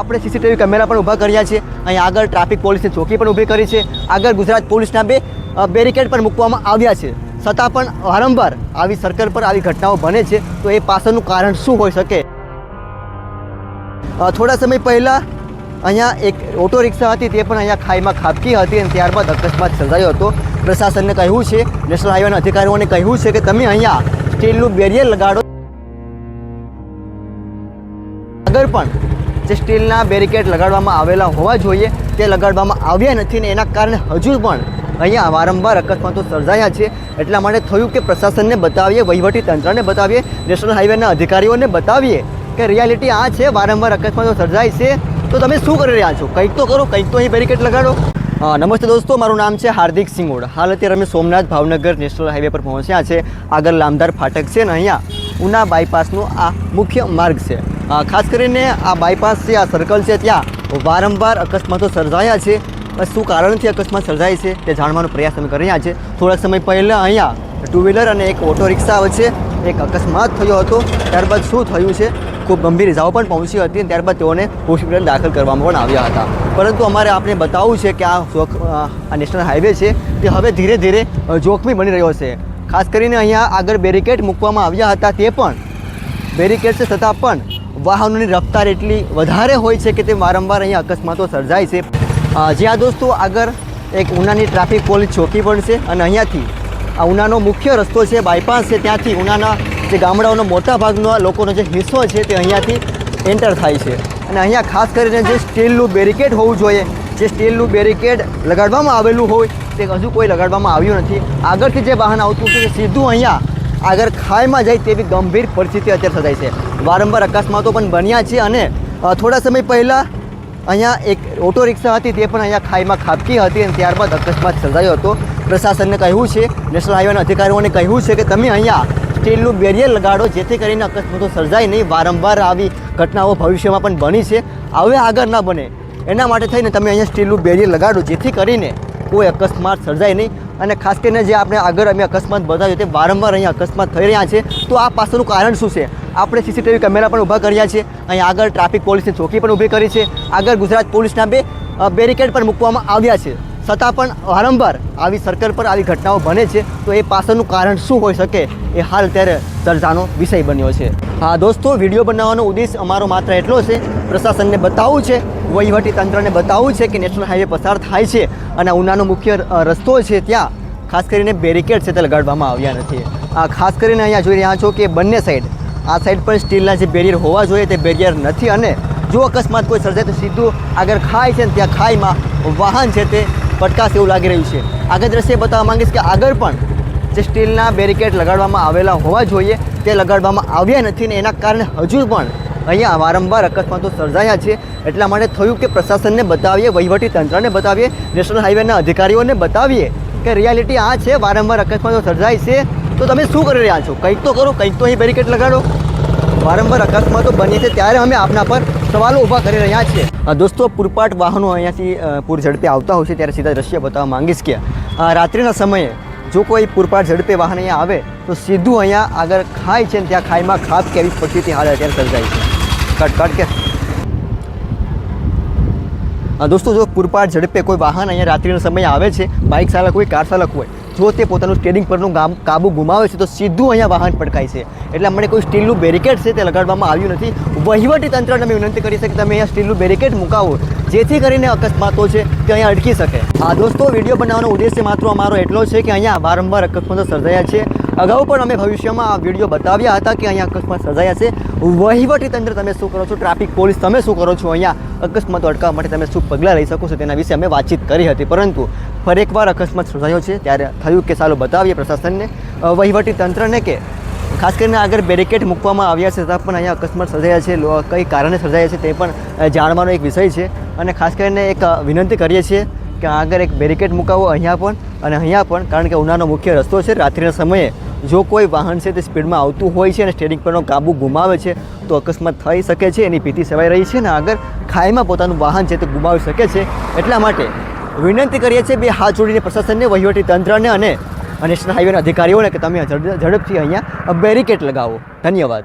આપણે CCTV camera પણ ઊભા કર્યા છે. અહીં આગળ ટ્રાફિક પોલીસની ચોકી પણ ઊભી કરી છે. આગળ ગુજરાત પોલીસના બે બેરિકેડ પણ મૂકવામાં આવ્યા છે. છતાં પણ વારંવાર આવી સર્કલ પર આવી ઘટનાઓ બને છે. તો એ પાછળનું કારણ શું હોઈ શકે? થોડા સમય પહેલાં અહીંયા એક ઓટો રિક્ષા હતી, તે પણ અહીંયા ખાઈમાં ખાબકી હતી અને ત્યારબાદ અકસ્માત સર્જાયો હતો. પ્રશાસનને કહ્યું છે, નેશનલ હાઈવેના અધિકારીઓને કહ્યું છે કે તમે અહીંયા સ્ટીલનું બેરિયર લગાડો. આગળ પણ જે સ્ટીલના બેરિકેડ લગાડવામાં આવેલા હોવા જોઈએ, તે લગાડવામાં આવ્યા નથી ને એના કારણે હજુ પણ અહીંયા વારંવાર અકસ્માતો સર્જાયા છે. એટલા માટે થયું કે પ્રશાસનને બતાવીએ, વહીવટી તંત્રને બતાવીએ, નેશનલ હાઈવેના અધિકારીઓને બતાવીએ કે રિયાલિટી આ છે, વારંવાર અકસ્માતો સર્જાય છે. તો તમે શું કરી રહ્યા છો? કંઈક તો કરો, કંઈક તો અહીં બેરિકેડ લગાડો. નમસ્તે દોસ્તો, મારું નામ છે હાર્દિક સિંગોડ. હાલ અત્યારે અમે સોમનાથ ભાવનગર નેશનલ હાઈવે પર પહોંચ્યા છે. આગળ લામદાર ફાટક છે ને અહીંયા ઉના બાયપાસનો આ મુખ્ય માર્ગ છે. ખાસ કરીને આ બાયપાસ છે આ સર્કલ છે ત્યાં વારંવાર અકસ્માતો સર્જાયા છે. શું કારણથી અકસ્માત સર્જાય છે તે જાણવાનો પ્રયાસ અમે કરી રહ્યા છે થોડાક સમય પહેલાં અહીંયા ટુ વ્હીલર અને એક ઓટો રિક્ષા વચ્ચે એક અકસ્માત થયો હતો. ત્યારબાદ શું થયું છે? ખૂબ ગંભીર ઇજાઓ પણ પહોંચી હતી અને ત્યારબાદ તેઓને હોસ્પિટલ દાખલ કરવામાં પણ આવ્યા હતા. પરંતુ અમારે આપણે બતાવવું છે કે આ આ નેશનલ હાઈવે છે તે હવે ધીરે ધીરે જોખમી બની રહ્યો છે. ખાસ કરીને અહીંયા આગળ બેરિકેડ મૂકવામાં આવ્યા હતા તે પણ. બેરિકેડ છે છતાં પણ વાહનોની રફતાર એટલી વધારે હોય છે કે તે વારંવાર અહીંયા અકસ્માતો સર્જાય છે. જ્યાં દોસ્તો, આગળ એક ઉનાની ટ્રાફિક પોલીસ ચોકી પણ છે અને અહીંયાથી આ ઉનાનો મુખ્ય રસ્તો છે, બાયપાસ છે, ત્યાંથી ઉનાના જે ગામડાઓનો મોટા ભાગનો લોકોનો જે હિસ્સો છે તે અહીંયાથી એન્ટર થાય છે. અને અહીંયા ખાસ કરીને જે સ્ટીલનું બેરિકેડ હોવું જોઈએ, જે સ્ટીલનું બેરિકેડ લગાડવામાં આવેલું હોય તે હજુ કોઈ લગાડવામાં આવ્યું નથી. આગળથી જે વાહન આવતું હતું તે સીધું અહીંયા આગળ ખાઈમાં જાય તેવી ગંભીર પરિસ્થિતિ અત્યારે સર્જાય છે. વારંવાર અકસ્માતો પણ બન્યા છે અને થોડા સમય પહેલાં અહીંયા એક ઓટો રિક્ષા હતી તે પણ અહીંયા ખાઈમાં ખાબકી હતી અને ત્યારબાદ અકસ્માત સર્જાયો હતો. પ્રશાસનને કહ્યું છે, નેશનલ હાઈવેના અધિકારીઓને કહ્યું છે કે તમે અહીંયા સ્ટીલનું બેરિયર લગાડો, જેથી કરીને અકસ્માતો સર્જાય નહીં. વારંવાર આવી ઘટનાઓ ભવિષ્યમાં પણ બની છે. હવે આગળ ના બને. એના માટે થઈને તમે અહીંયા સ્ટીલનું બેરિયર લગાડો, જેથી કરીને કોઈ અકસ્માત સર્જાય નહીં. અને ખાસ કરીને જે આપણે આગળ અમે અકસ્માત બતાવ્યો તે વારંવાર અહીંયા અકસ્માત થઈ રહ્યા છે. તો આ પાછળનું કારણ શું છે? આપણે સીસીટીવી કેમેરા પણ ઊભા કર્યા છે. અહીં આગળ ટ્રાફિક પોલીસની ચોકી પણ ઊભી કરી છે. આગળ ગુજરાત પોલીસના બે બેરિકેડ પણ મૂકવામાં આવ્યા છે. છતાં પણ વારંવાર આવી સર્કલ પર આવી ઘટનાઓ બને છે. તો એ પાછળનું કારણ શું હોઈ શકે? એ હાલ અત્યારે ચર્ચાનો વિષય બન્યો છે. હા, દોસ્તો, વીડિયો બનાવવાનો ઉદ્દેશ અમારો માત્ર એટલો છે. પ્રશાસનને બતાવવું છે. વહીવટી તંત્રને બતાવવું છે કે નેશનલ હાઈવે પસાર થાય છે. અને ઉનાનો મુખ્ય રસ્તો છે ત્યાં, ખાસ કરીને બેરિકેડ છે તે લગાડવામાં આવ્યા નથી. આ ખાસ કરીને અહીંયા જોઈ રહ્યા છો કે બંને સાઈડ, આ સાઈડ પણ સ્ટીલના જે બેરિયર હોવા જોઈએ તે બેરિયર નથી અને જો અકસ્માત કોઈ સર્જાય તો સીધું આગળ ખાય છે ને ત્યાં ખાઈમાં વાહન છે તે પટકાશ એવું લાગી રહ્યું છે. આગળ દ્રશ્ય બતાવવા માંગીશ કે આગળ પણ જે સ્ટીલના બેરિકેડ લગાડવામાં આવેલા હોવા જોઈએ તે લગાડવામાં આવ્યા નથી ને એના કારણે હજુ પણ અહીંયા વારંવાર અકસ્માતો સર્જાયા છે. એટલા માટે થયું કે પ્રશાસનને બતાવીએ, વહીવટી તંત્રને બતાવીએ, નેશનલ હાઈવેના અધિકારીઓને બતાવીએ કે રિયાલિટી આ છે, વારંવાર અકસ્માતો સર્જાય છે. તો તમે શું કરી રહ્યા છો? કંઈક તો કરો, કંઈક તો અહીં બેરિકેડ લગાડો. વારંવાર અકસ્માતો બની છે ત્યારે અમે આપના પર સવાલો ઊભા કરી રહ્યા છીએ. દોસ્તો, પૂરપાટ વાહનો અહીંયાથી પૂર ઝડપે આવતા હોય છે ત્યારે સીધા દ્રશ્ય બતાવવા માંગીશ કે રાત્રિના સમયે જો કોઈ પૂરપાટ ઝડપે વાહન અહીંયા આવે તો સીધું અહીંયા આગળ ખાય છે ને ત્યાં ખાઈમાં ખાપ કે એવી પરિસ્થિતિ હાલ અત્યારે સર્જાય છે. કટ કટ કે. દોસ્તો, જો પૂરપાટ ઝડપે કોઈ વાહન અહીંયા રાત્રિનો સમય આવે છે બાઇક ચાલક હોય કાર ચાલક હોય, જો તે પોતાનું સ્ટેરિંગ પરનું ગામ, કાબુ ગુમાવે છે, તો સીધું અહીંયા વાહન પડકાય છે. એટલે મને કોઈ સ્ટીલનું બેરિકેડ છે તે લગાડવામાં આવ્યું નથી. વહીવટી તંત્રને અમે વિનંતી કરી કે તમે અહીંયા સ્ટીલનું બેરિકેડ મુકાવો, જેથી કરીને અકસ્માતો છે, તે અહીંયા અટકી શકે. આ દોસ્તો, વીડિયો બનાવવાનો ઉદ્દેશ્ય માત્ર અમારો એટલો છે કે અહીંયા વારંવાર અકસ્માતો સર્જાયા છે. અગાઉ પણ અમે ભવિષ્યમાં આ વીડિયો બતાવ્યા હતા કે અહીંયા અકસ્માત સર્જાયા છે. વહીવટી તંત્ર તમે શું કરો છો? ટ્રાફિક પોલીસ તમે શું કરો છો? અહીંયા અકસ્માતો અટકાવવા માટે તમે શું પગલાં લઈ શકો છો તેના વિશે અમે વાતચીત કરી હતી. પરંતુ ફરી એકવાર અકસ્માત સર્જાયો છે ત્યારે થયું કે ચાલો બતાવીએ પ્રશાસનને વહીવટી તંત્રને કે ખાસ કરીને આગળ બેરિકેડ મૂકવામાં આવ્યા છે છતાં પણ અહીંયા અકસ્માત સર્જાયા છે. કઈ કારણે સર્જાયા છે તે પણ જાણવાનો એક વિષય છે. અને ખાસ કરીને એક વિનંતી કરીએ છીએ કે આગળ એક બેરિકેડ મુકાવો અહીંયા પણ અને અહીંયા પણ, કારણ કે ઉનાનો મુખ્ય રસ્તો છે. રાત્રિના સમયે જો કોઈ વાહન છે તે સ્પીડમાં આવતું હોય છે અને સ્ટેરિંગ પરનો કાબુ ગુમાવે છે, તો અકસ્માત થઈ શકે છે, એની ભીતિ સેવાઈ રહી છે અને આગળ ખાઈમાં પોતાનું વાહન છે તે ગુમાવી શકે છે. એટલા માટે વિનંતી કરીએ છીએ બે હાથ જોડીને પ્રશાસનને, વહીવટી તંત્રને અને નેશનલ હાઈવેના અધિકારીઓને કે તમે ઝડપથી અહીંયા બેરિકેડ લગાવો. ધન્યવાદ.